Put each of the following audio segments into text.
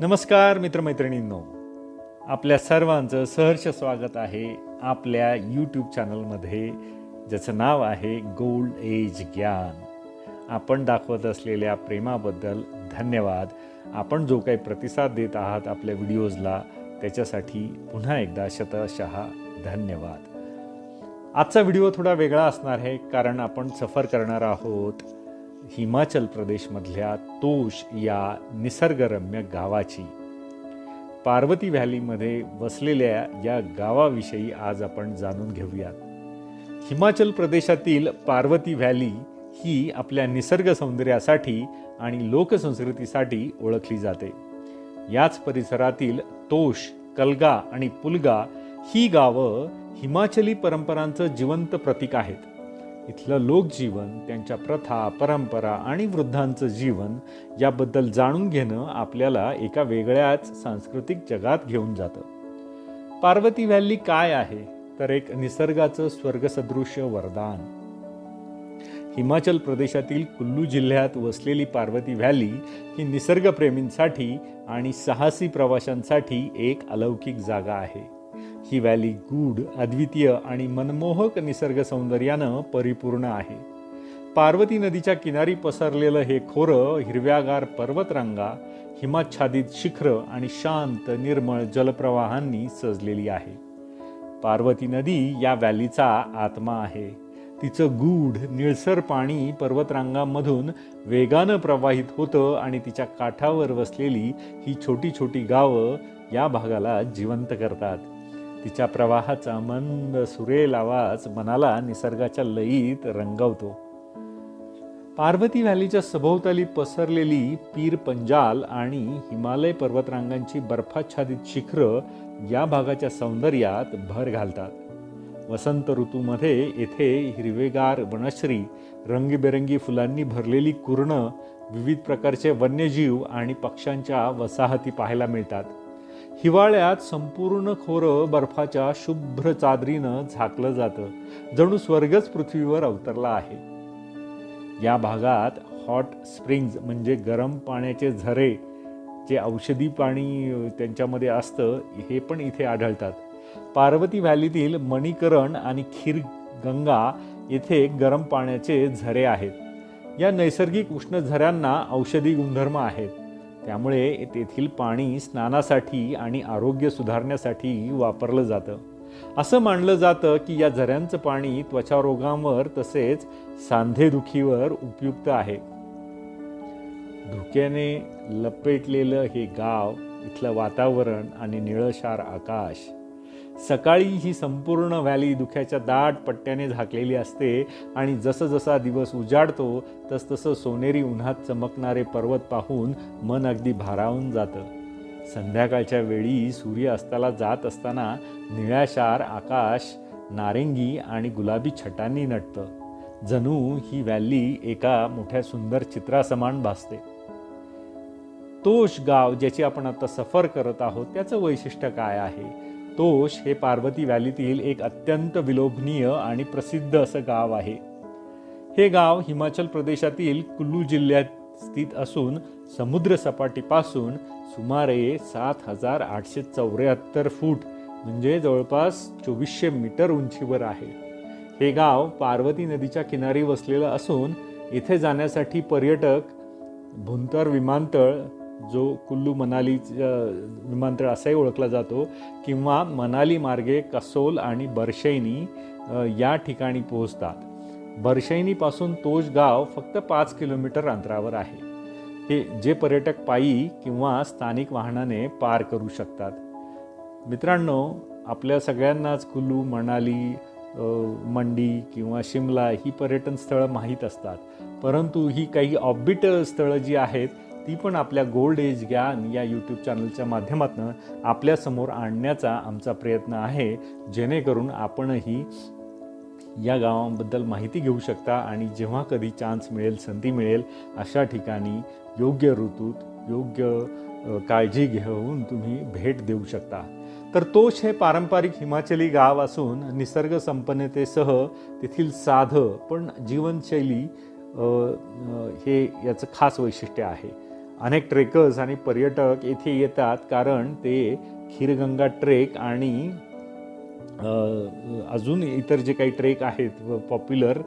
नमस्कार मित्रमैत्रिणींनो. आपल्या सर्वांचं सहर्ष स्वागत आहे आपल्या यूट्यूब चॅनलमध्ये ज्याचं नाव आहे गोल्ड एज ज्ञान आपण दाखवत असलेल्या प्रेमाबद्दल धन्यवाद. आपण जो काही प्रतिसाद देत आहात आपल्या व्हिडिओजला त्याच्यासाठी पुन्हा एकदा शतशः धन्यवाद. आजचा व्हिडिओ थोडा वेगळा असणार आहे कारण आपण सफर करणार आहोत हिमाचल प्रदेशमधल्या तोश या निसर्गरम्य गावाची. पार्वती व्हॅलीमध्ये वसलेल्या या गावाविषयी आज आपण जाणून घेऊयात. हिमाचल प्रदेशातील पार्वती व्हॅली ही आपल्या निसर्ग सौंदर्यासाठी आणि लोकसंस्कृतीसाठी ओळखली जाते. याच परिसरातील तोश कलगा आणि पुलगा ही गावं हिमाचली परंपरांचं जिवंत प्रतीक आहेत. इथलं लोकजीवन त्यांच्या प्रथा परंपरा आणि वृद्धांचं जीवन याबद्दल जाणून घेणं आपल्याला एका वेगळ्याच सांस्कृतिक जगात घेऊन जातं. पार्वती व्हॅली काय आहे? तर एक निसर्गाचं स्वर्गसदृश्य वरदान. हिमाचल प्रदेशातील कुल्लू जिल्ह्यात वसलेली पार्वती व्हॅली ही निसर्गप्रेमींसाठी आणि साहसी प्रवाशांसाठी एक अलौकिक जागा आहे. ही व्हॅली गूढ अद्वितीय आणि मनमोहक निसर्ग सौंदर्यानं परिपूर्ण आहे. पार्वती नदीच्या किनारी पसरलेलं हे खोरं हिरव्यागार पर्वतरांगा हिमाच्छादित शिखरं आणि शांत निर्मळ जलप्रवाहांनी सजलेली आहे. पार्वती नदी या व्हॅलीचा आत्मा आहे. तिचं गूढ निळसर पाणी पर्वतरांगांमधून वेगानं प्रवाहित होतं आणि तिच्या काठावर वसलेली ही छोटी छोटी गावं या भागाला जिवंत करतात. तिच्या प्रवाहाचा मंद सुरेल आवाज मनाला निसर्गाच्या लयीत रंगवतो. पार्वती व्हॅलीच्या सभोवताली पसरलेली पीर पंजाल आणि हिमालय पर्वतरांगांची बर्फाच्छादित शिखरं या भागाच्या सौंदर्यात भर घालतात. वसंत ऋतूमध्ये येथे हिरवेगार वनश्री रंगीबेरंगी फुलांनी भरलेली कुरणं विविध प्रकारचे वन्यजीव आणि पक्ष्यांच्या वसाहती पाहायला मिळतात. हिवाळ्यात संपूर्ण खोरं बर्फाच्या शुभ्र चादरीनं झाकलं जातं. जणू स्वर्गच पृथ्वीवर अवतरला आहे. या भागात हॉट स्प्रिंग्ज म्हणजे गरम पाण्याचे झरे जे औषधी पाणी त्यांच्यामध्ये असतं हे पण इथे आढळतात. पार्वती व्हॅलीतील मणिकरण आणि खीर गंगा येथे गरम पाण्याचे झरे आहेत. या नैसर्गिक उष्ण झऱ्यांना औषधी गुणधर्म आहेत. त्यामुळे तेथील पाणी स्नानासाठी आणि आरोग्य सुधारण्यासाठी वापरलं जातं. असं मानलं जातं की या झऱ्यांचं पाणी त्वचारोगांवर तसेच सांधेदुखीवर उपयुक्त आहे. धुक्याने लपेटलेलं हे गाव इथलं वातावरण आणि निळशार आकाश सकाळी ही संपूर्ण व्हॅली दुख्याच्या दाट पट्ट्याने झाकलेली असते आणि जसं जसा दिवस उजाडतो तसतसं सोनेरी उन्हात चमकणारे पर्वत पाहून मन अगदी भारावून जातं. संध्याकाळच्या वेळी सूर्य अस्ताला जात असताना निळ्याशार आकाश नारिंगी आणि गुलाबी छटांनी नटतं. जणू ही व्हॅली एका मोठ्या सुंदर चित्रासमान भासते. तोष गाव ज्याची आपण आता सफर करत आहोत त्याचं वैशिष्ट्य काय आहे? तोष हे पार्वती व्हॅलीतील एक अत्यंत विलोभनीय आणि प्रसिद्ध असं गाव आहे. हे गाव हिमाचल प्रदेशातील कुल्लू जिल्ह्यात स्थित असून समुद्रसपाटीपासून सुमारे सात हजार आठशे चौऱ्याहत्तर फूट म्हणजे जवळपास चोवीसशे मीटर उंचीवर आहे. हे गाव पार्वती नदीच्या किनारी वसलेलं असून इथे जाण्यासाठी पर्यटक भुंतर विमानतळ जो कुल्लू मनाली विमानतळ असाही ओळखला जातो किंवा मनाली मार्गे कसोल आणि बरशैनी या ठिकाणी पोहोचतात. बरशैनीपासून तोज गाव फक्त पाच किलोमीटर अंतरावर आहे. हे जे पर्यटक पायी किंवा स्थानिक वाहनाने पार करू शकतात. मित्रांनो आपल्या सगळ्यांनाच कुल्लू मनाली मंडी किंवा शिमला ही पर्यटन स्थळं माहीत असतात. परंतु ही काही ऑबिट स्थळं जी आहेत ती पण आपल्या गोल्ड एज ज्ञान या यूट्यूब चॅनलच्या माध्यमातून आपल्यासमोर आणण्याचा आमचा प्रयत्न आहे. जेणेकरून आपणही या गावांबद्दल माहिती घेऊ शकता आणि जेव्हा कधी चान्स मिळेल संधी मिळेल अशा ठिकाणी योग्य ऋतूत योग्य काळजी घेऊन तुम्ही भेट देऊ शकता. तर तोच हे पारंपरिक हिमाचली गाव असून निसर्ग संपन्नतेसह तेथील साधं पण जीवनशैली हे याचं खास वैशिष्ट्य आहे. अनेक ट्रेकर्स आणि पर्यटक येथे येतात कारण ते खीरगंगा ट्रेक आणि अजून इतर जे काही ट्रेक आहेत पॉप्युलर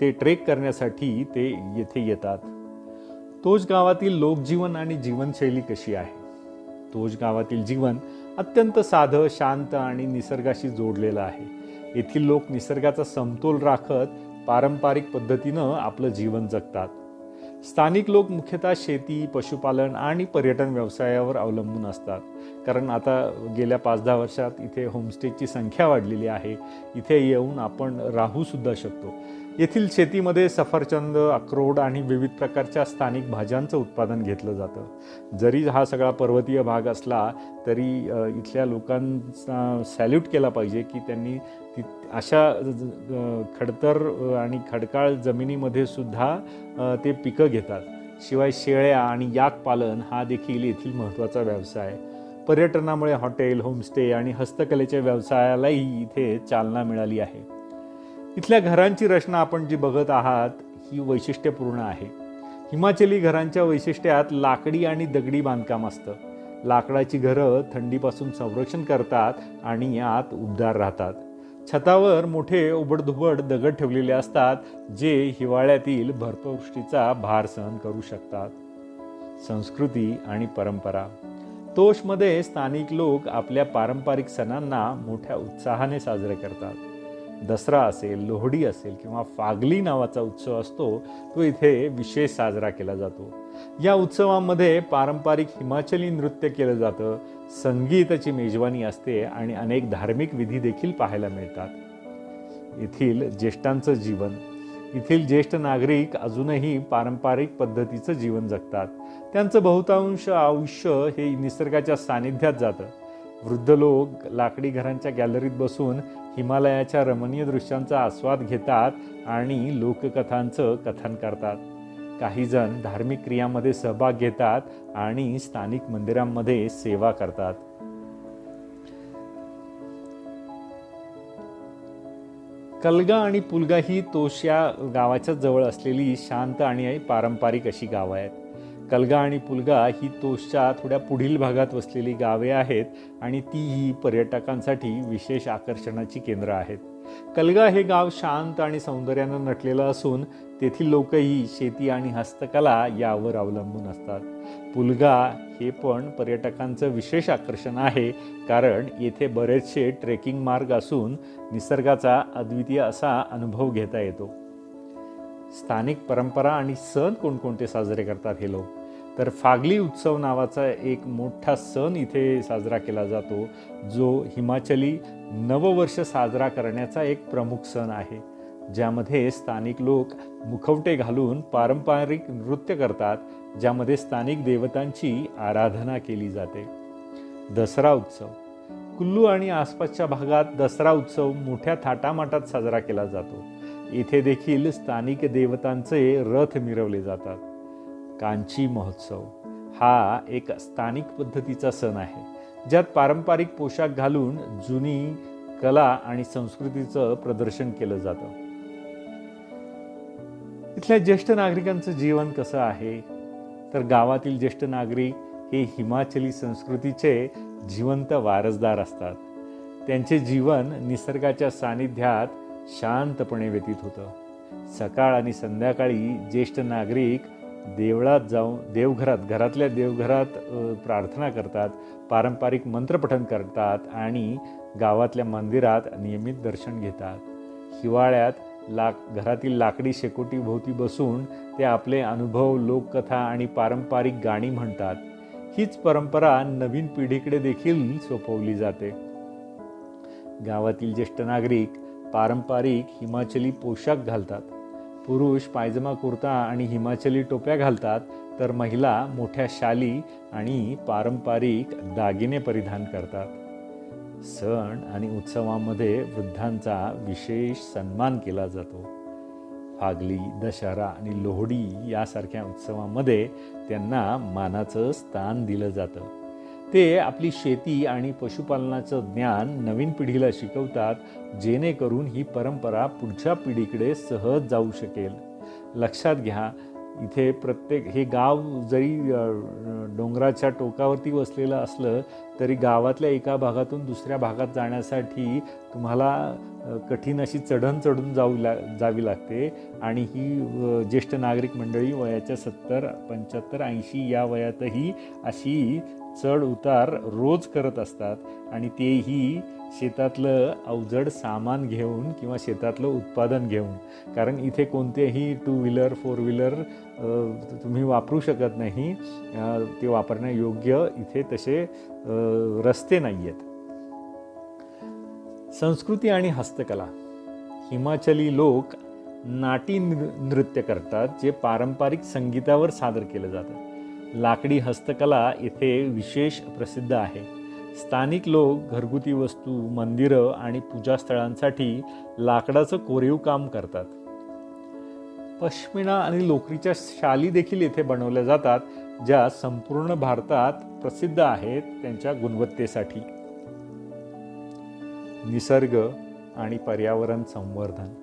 ते ट्रेक करण्यासाठी ते येथे येतात. तोच गावातील लोकजीवन आणि जीवनशैली कशी आहे? तोच गावातील जीवन अत्यंत साधं शांत आणि निसर्गाशी जोडलेलं आहे. येथील लोक निसर्गाचा समतोल राखत पारंपरिक पद्धतीनं आपलं जीवन जगतात. स्थानिक लोक मुख्यतः शेती पशुपालन आणि पर्यटन व्यवसायावर अवलंबून असतात. कारण आता गेल्या पाच दहा वर्षात इथे होमस्टेची संख्या वाढलेली आहे. इथे येऊन आपण राहूसुद्धा शकतो. येथील शेतीमध्ये सफरचंद अक्रोड आणि विविध प्रकारच्या स्थानिक भाज्यांचं उत्पादन घेतलं जातं. जरी हा सगळा पर्वतीय भाग असला तरी इथल्या लोकांचा सॅल्यूट केला पाहिजे की त्यांनी ती अशा ज- खडतर आणि खडकाळ जमिनीमध्ये सुद्धा ते पिकं घेतात. शिवाय शेळ्या आणि याक पालन हा देखील येथील महत्त्वाचा व्यवसाय आहे. पर्यटनामुळे हॉटेल होमस्टे आणि हस्तकलेच्या व्यवसायालाही इथे चालना मिळाली आहे. इथल्या घरांची रचना आपण जी बघत आहात ही वैशिष्ट्यपूर्ण आहे. हिमाचली घरांच्या वैशिष्ट्यात लाकडी आणि दगडी बांधकाम असतं. लाकडाची घरं थंडीपासून संरक्षण करतात आणि यात उबदार राहतात. छतावर मोठे उबडधुबड दगड ठेवलेले असतात जे हिवाळ्यातील बर्फवृष्टीचा भार सहन करू शकतात. संस्कृती आणि परंपरा. तोषमध्ये स्थानिक लोक आपल्या पारंपरिक सणांना मोठ्या उत्साहाने साजरे करतात. दसरा असेल लोहडी असेल किंवा फागली नावाचा उत्सव असतो तो इथे विशेष साजरा केला जातो. या उत्सवामध्ये पारंपरिक हिमाचली नृत्य केलं जातं संगीताची मेजवानी असते आणि अनेक धार्मिक विधी देखील पाहायला मिळतात. येथील ज्येष्ठांचं जीवन येथील ज्येष्ठ नागरिक अजूनही पारंपरिक पद्धतीचं जीवन जगतात. त्यांचं बहुतांश आयुष्य हे निसर्गाच्या सानिध्यात जातं. वृद्ध लोक लाकडी घरांच्या गॅलरीत बसून हिमालयाच्या रमणीय दृश्यांचा आस्वाद घेतात आणि लोककथांचं कथन करतात. काही जण धार्मिक क्रियांमध्ये सहभाग घेतात आणि स्थानिक मंदिरांमध्ये सेवा करतात. कलगा आणि पुलगा ही तोश या गावाच्या जवळ असलेली शांत आणि पारंपरिक अशी गावं आहेत. कलगा आणि पुलगा ही तोषच्या थोड्या पुढील भागात वसलेली गावे आहेत आणि तीही पर्यटकांसाठी विशेष आकर्षणाची केंद्र आहेत. कलगा हे गाव शांत आणि सौंदर्यानं नटलेलं असून तेथील लोकही शेती आणि हस्तकला यावर अवलंबून असतात. पुलगा हे पण पर्यटकांचं विशेष आकर्षण आहे कारण येथे बरेचसे ट्रेकिंग मार्ग असून निसर्गाचा अद्वितीय असा अनुभव घेता येतो. स्थानिक परंपरा आणि सण कोणकोणते साजरे करतात हे लोक? तर फागली उत्सव नावाचा एक मोठा सण इथे साजरा केला जातो जो हिमाचली नववर्ष साजरा करण्याचा एक प्रमुख सण आहे. ज्यामध्ये स्थानिक लोक मुखवटे घालून पारंपरिक नृत्य करतात ज्यामध्ये स्थानिक देवतांची आराधना केली जाते. दसरा उत्सव. कुल्लू आणि आसपासच्या भागात दसरा उत्सव मोठ्या थाटामाटात साजरा केला जातो. इथे देखील स्थानिक देवतांचे रथ मिरवले जातात. कांची महोत्सव. हा एक स्थानिक पद्धतीचा सण आहे ज्यात पारंपरिक पोशाख घालून जुनी कला आणि संस्कृतीचं प्रदर्शन केलं जातं. इथल्या ज्येष्ठ नागरिकांचं जीवन कसं आहे? तर गावातील ज्येष्ठ नागरिक हे हिमाचली संस्कृतीचे जिवंत वारसदार असतात. त्यांचे जीवन निसर्गाच्या सानिध्यात शांतपणे व्यतीत होतं. सकाळ आणि संध्याकाळी ज्येष्ठ नागरिक देवळात जाऊन देवघरात घरातल्या देवघरात प्रार्थना करतात पारंपरिक मंत्रपठन करतात आणि गावातल्या मंदिरात नियमित दर्शन घेतात. हिवाळ्यात लाक घरातील लाकडी शेकोटीभोवती बसून ते आपले अनुभव लोककथा आणि पारंपरिक गाणी म्हणतात. हीच परंपरा नवीन पिढीकडे देखील सोपवली जाते. गावातील ज्येष्ठ नागरिक पारंपरिक हिमाचली पोशाख घालतात. पुरुष पायजमा कुर्ता आणि हिमाचली टोप्या घालतात तर महिला मोठ्या शाली आणि पारंपरिक दागिने परिधान करतात. सण आणि उत्सवामध्ये वृद्धांचा विशेष सन्मान केला जातो. फागली दशहरा आणि लोहडी यासारख्या उत्सवामध्ये त्यांना मानाचं स्थान दिलं जातं. ते आपली शेती आणि पशुपालनाचं ज्ञान नवीन पिढीला शिकवतात जेणेकरून ही परंपरा पुढच्या पिढीकडे सहज जाऊ शकेल. लक्षात घ्या इथे प्रत्येक हे गाव जरी डोंगराच्या टोकावरती वसलेलं असलं तरी गावातल्या एका भागातून दुसऱ्या भागात जाण्यासाठी तुम्हाला कठीण अशी चढण चढून जाऊ ला जावी लागते. आणि ही ज्येष्ठ नागरिक मंडळी वयाच्या सत्तर पंच्याहत्तर ऐंशी या वयातही अशी चढ उतार रोज करत असतात आणि तेही शेतातलं अवजड सामान घेऊन किंवा शेतातलं उत्पादन घेऊन. कारण इथे कोणतेही टू व्हीलर फोर व्हीलर तुम्ही वापरू शकत नाही. ते वापरण्यायोग्य इथे तसे रस्ते नाही आहेत संस्कृती आणि हस्तकला. हिमाचली लोक नाटी नृ नृत्य करतात जे पारंपरिक संगीतावर सादर केलं जातं. लाकडी हस्तकला इथे विशेष प्रसिद्ध आहे. स्थानिक लोक घरगुती वस्तू मंदिरं आणि पूजास्थळांसाठी लाकडाचं कोरीव काम करतात. पश्मिना आणि लोकरीच्या शाली देखील येथे बनवल्या जातात ज्या संपूर्ण भारतात प्रसिद्ध आहेत त्यांच्या गुणवत्तेसाठी. निसर्ग आणि पर्यावरण संवर्धन.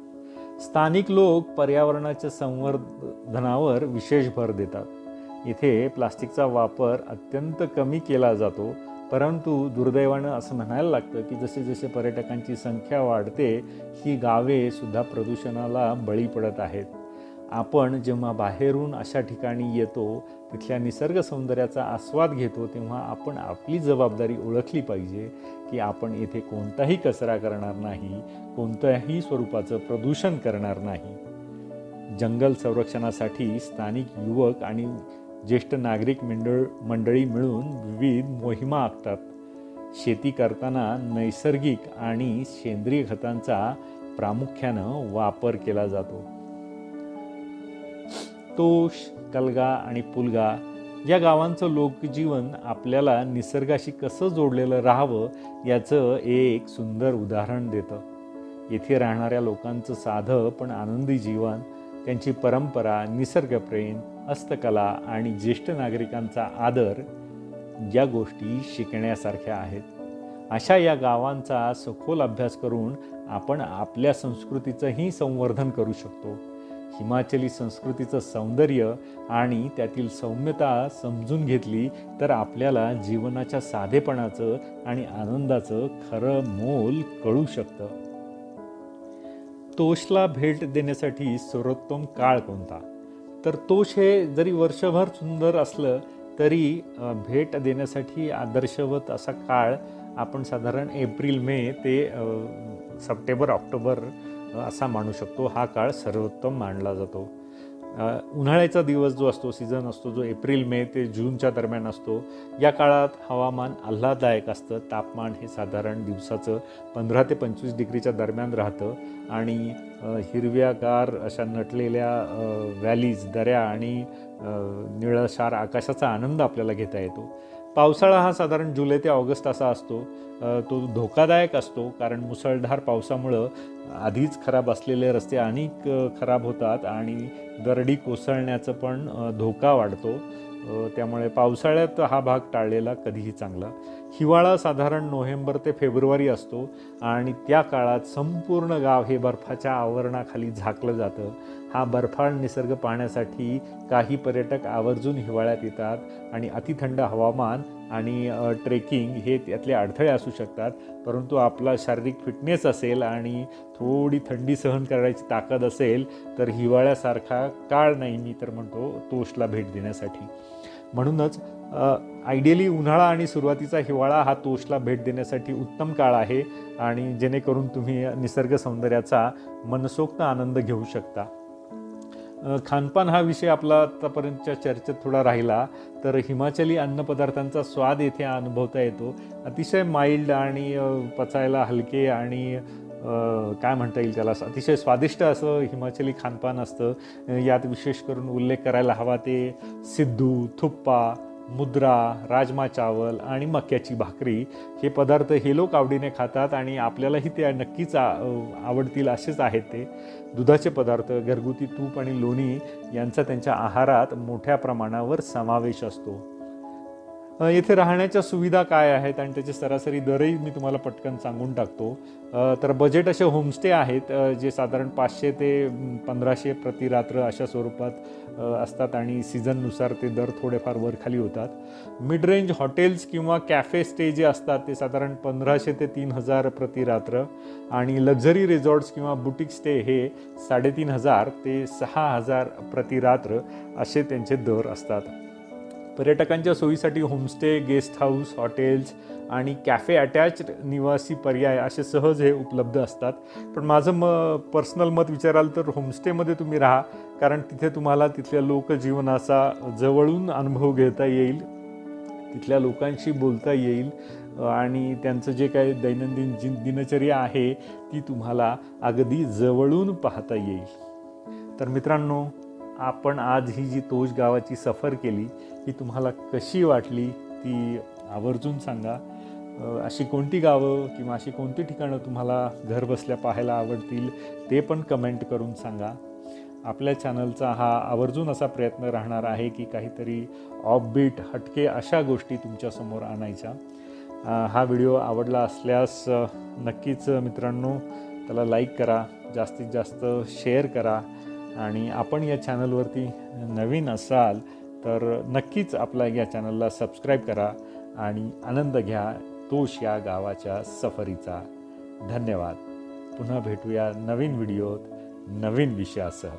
स्थानिक लोक पर्यावरणाच्या संवर्धनावर विशेष भर देतात. इथे प्लास्टिकचा वापर अत्यंत कमी केला जातो परंतु दुर्दैवानं असं म्हणायला लागतं की जसे जसे पर्यटकांची संख्या वाढते ही गावे सुद्धा प्रदूषणाला बळी पडत आहेत. आपण जेव्हा बाहेरून अशा ठिकाणी येतो तिथल्या निसर्ग सौंदर्याचा आस्वाद घेतो तेव्हा आपण आपली जबाबदारी ओळखली पाहिजे की आपण येथे कोणताही कचरा करणार नाही कोणत्याही स्वरूपाचं प्रदूषण करणार नाही. जंगल संरक्षणासाठी स्थानिक युवक आणि ज्येष्ठ नागरिक मंडळ मंडळी मिळून विविध मोहिमा आखतात. शेती करताना नैसर्गिक आणि सेंद्रिय खतांचा प्रामुख्यानं वापर केला जातो. तोष कलगा आणि पुलगा या गावांचं लोकजीवन आपल्याला निसर्गाशी कसं जोडलेलं राहावं याचं एक सुंदर उदाहरण देतं. येथे राहणाऱ्या लोकांचं साधं पण आनंदी जीवन त्यांची परंपरा निसर्गप्रेम हस्तकला आणि ज्येष्ठ नागरिकांचा आदर या गोष्टी शिकण्यासारख्या आहेत. अशा या गावांचा सखोल अभ्यास करून आपण आपल्या संस्कृतीचंही संवर्धन करू शकतो. हिमाचली संस्कृतीचं सौंदर्य आणि त्यातील सौम्यता समजून घेतली तर आपल्याला जीवनाच्या साधेपणाचं आणि आनंदाचं खरं मोल कळू शकतं. तोषला भेट देण्यासाठी सर्वोत्तम काळ कोणता? तर तोष हे जरी वर्षभर सुंदर असलं तरी भेट देण्यासाठी आदर्शवत असा काळ आपण साधारण एप्रिल मे ते सप्टेंबर ऑक्टोबर असा मानू शकतो. हा काळ सर्वोत्तम मानला जातो. उन्हाळ्याचा दिवस जो असतो सीझन असतो जो एप्रिल मे ते जूनच्या दरम्यान असतो या काळात हवामान आल्हाददायक असतं. तापमान हे साधारण दिवसाचं पंधरा ते पंचवीस डिग्रीच्या दरम्यान राहतं आणि हिरव्यागार अशा नटलेल्या व्हॅलीज दऱ्या आणि निळशार आकाशाचा आनंद आपल्याला घेता येतो. पावसाळा हा साधारण जुलै ते ऑगस्ट असा असतो. तो धोकादायक असतो कारण मुसळधार पावसामुळं आधीच खराब असलेले रस्ते अनेक खराब होतात आणि दरडी कोसळण्याचं पण धोका वाढतो. त्यामुळे पावसाळ्यात हा भाग टाळलेला कधीही चांगला. हिवाळा साधारण नोव्हेंबर ते फेब्रुवारी असतो आणि त्या काळात संपूर्ण गाव हे बर्फाच्या आवरणाखाली झाकलं जातं. हा बर्फाळ निसर्ग पाहण्यासाठी काही पर्यटक आवर्जून हिवाळ्यात येतात आणि अतिथंड हवामान आणि ट्रेकिंग हे त्यातले अडथळे असू शकतात. परंतु आपला शारीरिक फिटनेस असेल आणि थोडी थंडी सहन करायची ताकद असेल तर हिवाळ्यासारखा काळ नाही मी तर म्हणतो तोषला भेट देण्यासाठी. म्हणूनच आयडियली उन्हाळा आणि सुरुवातीचा हिवाळा हा तोषला भेट देण्यासाठी उत्तम काळ आहे आणि जेणेकरून तुम्ही निसर्ग सौंदर्याचा मनसोक्त आनंद घेऊ शकता. खानपान हा विषय आपला आतापर्यंतच्या चर्चेत थोडा राहिला तर हिमाचली अन्नपदार्थांचा स्वाद येथे अनुभवता येतो. अतिशय माइल्ड आणि पचायला हलके आणि काय म्हणता येईल त्याला अतिशय स्वादिष्ट असं हिमाचली खानपान असतं. यात विशेष करून उल्लेख करायला हवा ते सिद्धू थुप्पा मुद्रा राजमा चावल आणि मक्याची भाकरी हे पदार्थ हे लोक आवडीने खातात आणि आपल्यालाही ते नक्कीच आवडतील असेच आहेत ते. दुधाचे पदार्थ घरगुती तूप आणि लोणी यांचा त्यांच्या आहारात मोठ्या प्रमाणावर समावेश असतो. येथे राहण्याच्या सुविधा काय आहेत आणि त्याचे सरासरी दरही मी तुम्हाला पटकन सांगून टाकतो. तर बजेट असे होमस्टे आहेत जे साधारण पाचशे ते पंधराशे प्रति रात्र अशा स्वरूपात असतात आणि सीझननुसार ते दर थोडेफार वर खाली होतात. मिड रेंज हॉटेल्स किंवा कॅफे स्टे जे असतात ते साधारण पंधराशे ते तीन हजार प्रति रात्र. आणि लक्झरी रिझॉर्ट्स किंवा बुटीक स्टे हे साडेतीन हजार ते सहा हजार प्रति रात्र असे त्यांचे दर असतात. पर्यटकांच्या सोयीसाठी होमस्टे गेस्ट हाऊस हॉटेल्स आणि कॅफे अटॅच्ड निवासी पर्याय असे सहज हे उपलब्ध असतात. पण माझं म पर्सनल मत विचाराल तर होमस्टेमध्ये तुम्ही राहा कारण तिथे तुम्हाला तिथल्या लोकजीवनाचा जवळून अनुभव घेता येईल तिथल्या लोकांशी बोलता येईल आणि त्यांचं जे काही दैनंदिन जी दिनचर्या आहे ती तुम्हाला अगदी जवळून पाहता येईल. तर मित्रांनो आपण आज ही जी तोष गावाची सफर केली ही तुम्हाला कशी वाटली ती आवर्जून सांगा. अशी कोणती गावं किंवा अशी कोणती ठिकाणं तुम्हाला घर बसल्या पाहायला आवडतील ते पण कमेंट करून सांगा. आपल्या चॅनलचा हा आवर्जून असा प्रयत्न राहणार आहे की काहीतरी ऑफबीट हटके अशा गोष्टी तुमच्यासमोर आणायच्या. हा व्हिडिओ आवडला असल्यास नक्कीच मित्रांनो त्याला लाईक करा जास्तीत जास्त शेअर करा. आणि आपण या चॅनलवरती नवीन असाल तर नक्कीच आपल्या या चॅनलला सबस्क्राईब करा आणि आनंद घ्या तोष या गावाच्या सफरीचा. धन्यवाद. पुन्हा भेटूया नवीन व्हिडिओत नवीन विषयासह.